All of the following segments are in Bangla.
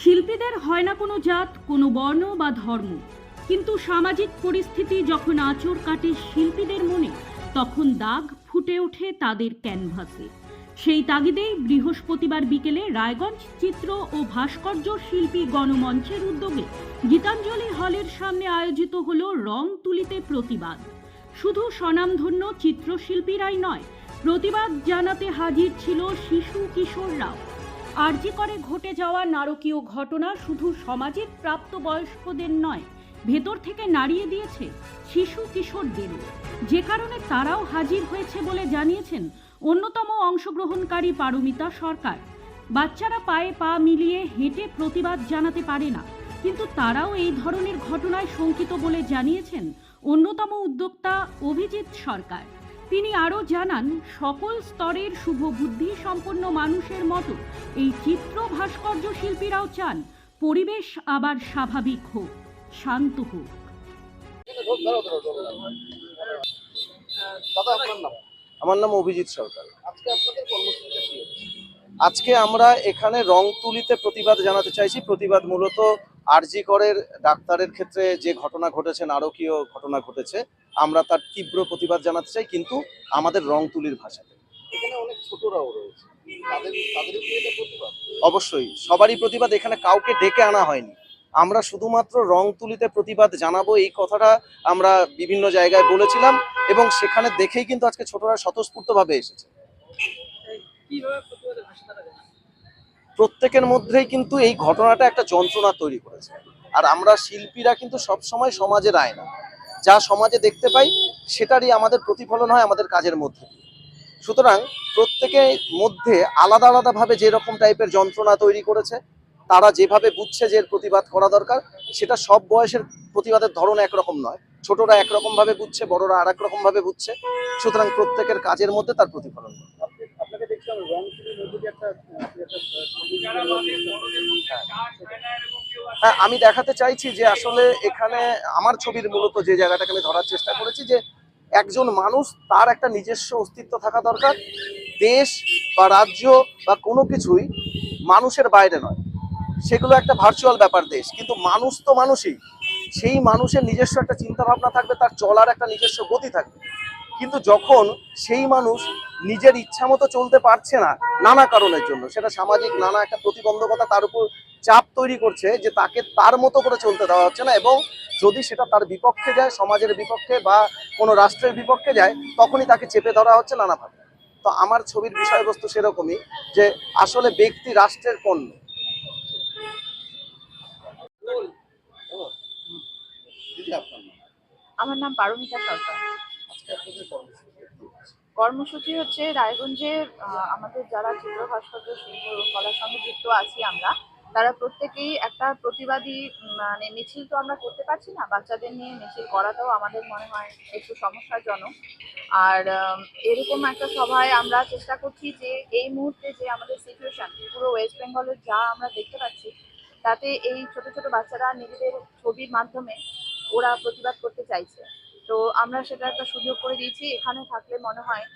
শিল্পীদের হয় না কোনো জাত, কোনো বর্ণ বা ধর্ম। কিন্তু সামাজিক পরিস্থিতি যখন আঁচড় কাটে শিল্পীদের মনে, তখন দাগ ফুটে ওঠে তাদের ক্যানভাসে। সেই তাগিদেই বৃহস্পতিবার বিকেলে রায়গঞ্জ চিত্র ও ভাস্কর্য শিল্পী গণমঞ্চের উদ্যোগে গীতাঞ্জলি হলের সামনে আয়োজিত হল রং তুলিতে প্রতিবাদ। শুধু স্বনামধন্য চিত্রশিল্পীরাই নয়, প্রতিবাদ জানাতে হাজির ছিল শিশু কিশোররাও। আরজি করে ঘটে যাওয়া নারকীয় ঘটনা শুধু সমাজের প্রাপ্তবয়স্কদের নয়, ভেতর থেকে নাড়িয়ে দিয়েছে শিশু কিশোরদেরও। যে কারণে তারাও হাজির হয়েছে বলে জানিয়েছেন অন্যতম অংশগ্রহণকারী পারমিতা সরকার। বাচ্চারা পায়ে পা মিলিয়ে হেঁটে প্রতিবাদ জানাতে পারে না, কিন্তু তারাও এই ধরনের ঘটনায় শঙ্কিত বলে জানিয়েছেন অন্যতম উদ্যোক্তা অভিজিৎ সরকার। তিনি আরও জানান সকল স্তরের শুভ বুদ্ধি সম্পন্ন মানুষের মতো এই চিত্র ভাস্কর্য শিল্পীরাও চান পরিবেশ আবার স্বাভাবিক হোক শান্ত হোক। দাদা আপনার নাম? আমার নাম অভিজিৎ সরকার? আজকে আমরা এখানে রং তুলিতে প্রতিবাদ জানাতে চাইছি। প্রতিবাদ মূলত আরজি করের ডাক্তারের ক্ষেত্রে যে ঘটনা ঘটেছে নারকীয় ঘটনা ঘটেছে আমরা তার তীব্র প্রতিবাদ জানাতে চাই কিন্তু আমাদের রং তুলির ভাষাতে অনেক ছোটরাও রয়েছে। তাদের তাদেরও কি এটা প্রতিবাদ? অবশ্যই সবারই প্রতিবাদ এখানে কাউকে ডেকে আনা হয়নি। আমরা শুধুমাত্র রং তুলিতে প্রতিবাদ জানাব এই কথাটা আমরা বিভিন্ন জায়গায় বলেছিলাম এবং সেখানে দেখেই কিন্তু আজকে ছোটরা স্বতঃস্ফূর্তভাবে এসেছে। প্রত্যেকের মধ্যেই কিন্তু এই ঘটনাটা একটা যন্ত্রণা তৈরি করেছে। আর আমরা শিল্পীরা কিন্তু সব সময় সমাজের আয়না। যা সমাজে দেখতে পাই, সেটারই আমাদের প্রতিফলন হয় আমাদের কাজের মধ্যে। সুতরাং প্রত্যেকের মধ্যে আলাদা আলাদাভাবে যেরকম টাইপের যন্ত্রণা তৈরি করেছে, তারা যেভাবে বুঝছে যে প্রতিবাদ করা দরকার, সেটা সব বয়সের প্রতিবাদের ধরন একরকম নয়। ছোটরা একরকম ভাবে বুঝছে, বড়রা আর ভাবে বুঝছে। সুতরাং প্রত্যেকের কাজের মধ্যে তার প্রতিফলন। হ্যাঁ আমি দেখাতে চাইছি যে আসলে এখানে আমার ছবির মূলত যে জায়গাটাকে আমি ধরার চেষ্টা করেছি যে একজন মানুষ তার একটা নিজস্ব অস্তিত্ব থাকা দরকার। দেশ বা রাজ্য বা কোনো কিছুই মানুষের বাইরে নয়। সেগুলো একটা ভার্চুয়াল ব্যাপার দেশ, কিন্তু মানুষ তো মানুষই। সেই মানুষের নিজস্ব একটা চিন্তা ভাবনা থাকবে, তার চলার একটা নিজস্ব গতি থাকবে। কিন্তু যখন সেই মানুষ নিজের ইচ্ছা মতো চলতে পারছে না নানা কারণের জন্য। সেটা সামাজিক নানা একটা প্রতিবন্ধকতা তার উপর চাপ তৈরি করছে যে তাকে তার মতো করে চলতে দেওয়া হচ্ছে না এবং যদি সেটা তার বিপক্ষে যায় সমাজের বিপক্ষে বা কোনো রাষ্ট্রের বিপক্ষে যায় তখনই তাকে চেপে ধরা হচ্ছে নানাভাবে। তো আমার ছবির বিষয়বস্তু সেরকমই যে আসলে ব্যক্তি রাষ্ট্রের পণ্য দিদি আমার নাম পারমিতা সরকার আজকে আপনাদের কর্মসূচিটা কি হচ্ছে? কর্মসূচি হচ্ছে রায়গঞ্জের আহ, আমাদের যারা চিত্র ভাস্কর্য শিল্প কলার সঙ্গে যুক্ত আছি আমরা তারা প্রত্যেকেই একটা প্রতিবাদী মানে মিছিল তো আমরা করতে পারছি না বাচ্চাদের নিয়ে মিছিল করাটাও আমাদের মনে হয় একটু সমস্যাজনক। আর এরকম একটা সভায় আমরা চেষ্টা করছি যে এই মুহূর্তে যে আমাদের সিচুয়েশান পুরো ওয়েস্ট বেঙ্গলের যা আমরা দেখতে পাচ্ছি তাতে এই ছোট ছোট বাচ্চারা নিজেদের ছবির মাধ্যমে ওরা প্রতিবাদ করতে চাইছে। তো আমরা সেটা একটা সুযোগ করে দিয়েছি। এখানে থাকলে মনে হয়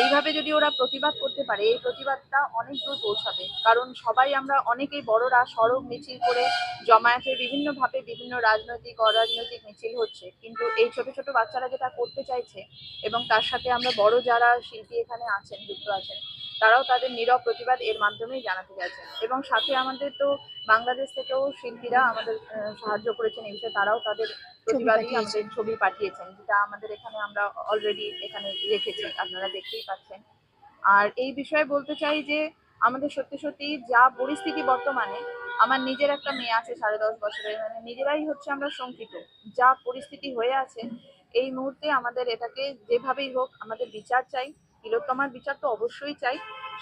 এইভাবে যদি ওরা প্রতিবাদ করতে পারে, এই প্রতিবাদটা অনেক দূর পৌঁছাবে। কারণ সবাই আমরা অনেকেই বড়রা, সড়ক মিছিল করে জমায়েতে বিভিন্নভাবে বিভিন্ন রাজনৈতিক, অরাজনৈতিক মিছিল হচ্ছে। কিন্তু এই ছোট ছোট বাচ্চারা যেটা করতে চাইছে এবং তার সাথে আমরা বড় যারা শিল্পী এখানে আছেন, যুক্ত আছেন, তারাও তাদের নীরব প্রতিবাদ এর মাধ্যমেই জানাতে চাইছেন। এবং সাথে আমাদের তো বাংলাদেশ থেকেও শিল্পীরা আমাদের সাহায্য করেছেন, এই বিষয়ে তারাও তাদের প্রতিবাদী আমাদের ছবি পাঠিয়েছেন যেটা আমাদের এখানে আমরা অলরেডি এখানে রেখেছি আপনারা দেখতেই পাচ্ছেন। আর এই বিষয়ে বলতে চাই যে আমাদের সত্যি সত্যি যা পরিস্থিতি বর্তমানে আমার নিজের একটা মেয়ে আছে সাড়ে দশ বছরের মানে নিজেরাই হচ্ছে আমরা শঙ্কিত। যা পরিস্থিতি হয়ে আছে এই মুহূর্তে আমাদের এটাকে যেভাবেই হোক আমাদের বিচার চাই তিলোত্তমার বিচার তো অবশ্যই চাই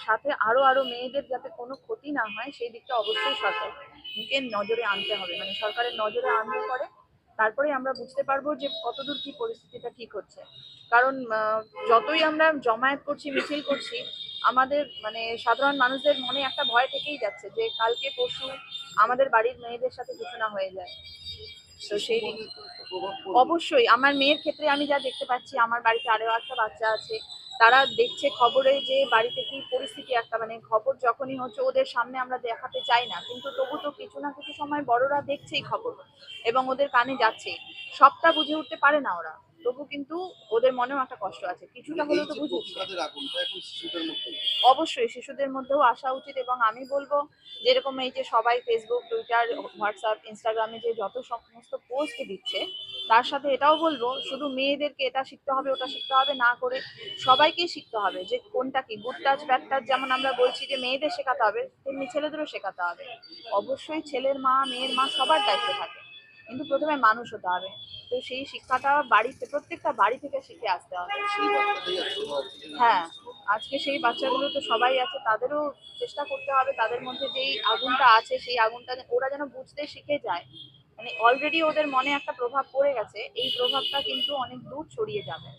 সাথে আরও আরও মেয়েদের যাতে কোনো ক্ষতি না হয় সেই দিকটা অবশ্যই সরকারকে নজরে আনতে হবে। মানে সরকারের নজরে আনলে পরে তারপরে আমরা বুঝতে পারব যে কতদূর কি পরিস্থিতিটা ঠিক হচ্ছে কারণ যতই আমরা জমায়েত করছি মিছিল করছি আমাদের মানে সাধারণ মানুষদের মনে একটা ভয় থেকেই যাচ্ছে যে কালকে পশু আমাদের বাড়ির মেয়েদের সাথে কিছু না হয়ে যায় তো সেই। অবশ্যই আমার মেয়ের ক্ষেত্রে আমি যা দেখতে পাচ্ছি আমার বাড়িতে আরও একটা বাচ্চা আছে তারা দেখছে খবরে যে বাড়িতে কি পরিস্থিতি একটা মানে খবর যখনই হচ্ছে ওদের সামনে আমরা দেখাতে চাই না। কিন্তু তবু তো কিছু না কিছু সময় বড়রা দেখছেই খবর এবং ওদের কানে যাচ্ছে সবটা বুঝে উঠতে পারে না ওরা। তবু কিন্তু ওদের মনেও একটা কষ্ট আছে। কিছুটা হলেও তো বুঝেছে অবশ্যই শিশুদের মধ্যেও আসা উচিত এবং আমি বলব যেরকম এই যে সবাই ফেসবুক টুইটার হোয়াটসঅ্যাপ ইনস্টাগ্রামে যে যত সমস্ত পোস্ট দিচ্ছে তার সাথে এটাও বলব শুধু মেয়েদেরকে এটা শিখতে হবে ওটা শিখতে হবে না করে সবাইকেই শিখতে হবে যে কোনটা কি। গুড টাচ ব্যাড টাচ যেমন আমরা বলছি যে মেয়েদের শেখাতে হবে তেমনি ছেলেদেরও শেখাতে হবে। অবশ্যই ছেলের মা মেয়ের মা সবার দায়িত্ব থাকে। কিন্তু প্রথমে মানুষ হতে হবে। তো সেই শিক্ষাটা বাড়িতে প্রত্যেকটা বাড়ি থেকে শিখে আসতে হবে। হ্যাঁ আজকে সেই বাচ্চাগুলো তো সবাই আছে তাদেরও চেষ্টা করতে হবে তাদের মধ্যে যেই আগুনটা আছে সেই আগুনটা ওরা যেন বুঝতে শিখে যায়। মানে অলরেডি ওদের মনে একটা প্রভাব পড়ে গেছে এই প্রভাবটা কিন্তু অনেক দূর ছড়িয়ে যাবে।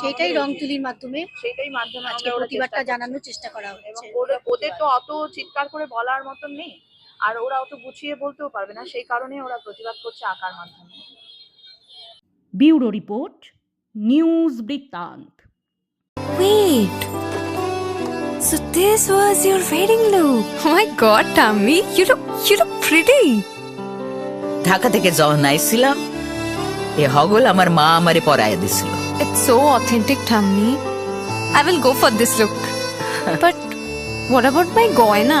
সেটাই রং তুলির মাধ্যমে সেটাই মাধ্যমে আজকে প্রতিবাদটা জানানোর চেষ্টা করা এবং হচ্ছে। ওদের ওদের তো অত চিৎকার করে বলার মতন নেই। আর ওরা অত গুছিয়ে বলতেও পারবে না সেই কারণে ওরা প্রতিবাদ করছে আঁকার মাধ্যমে ব্যুরো রিপোর্ট নিউজ বৃত্তান্ত Wait. So this was your wedding look. Oh my god, Tammy, you look you look pretty. Dhaka থেকে যখন আইছিলাম এ হগল আমার মা আমারে পরায় দিছিল It's so authentic, Tammy. I will go for this look. but what about my goina?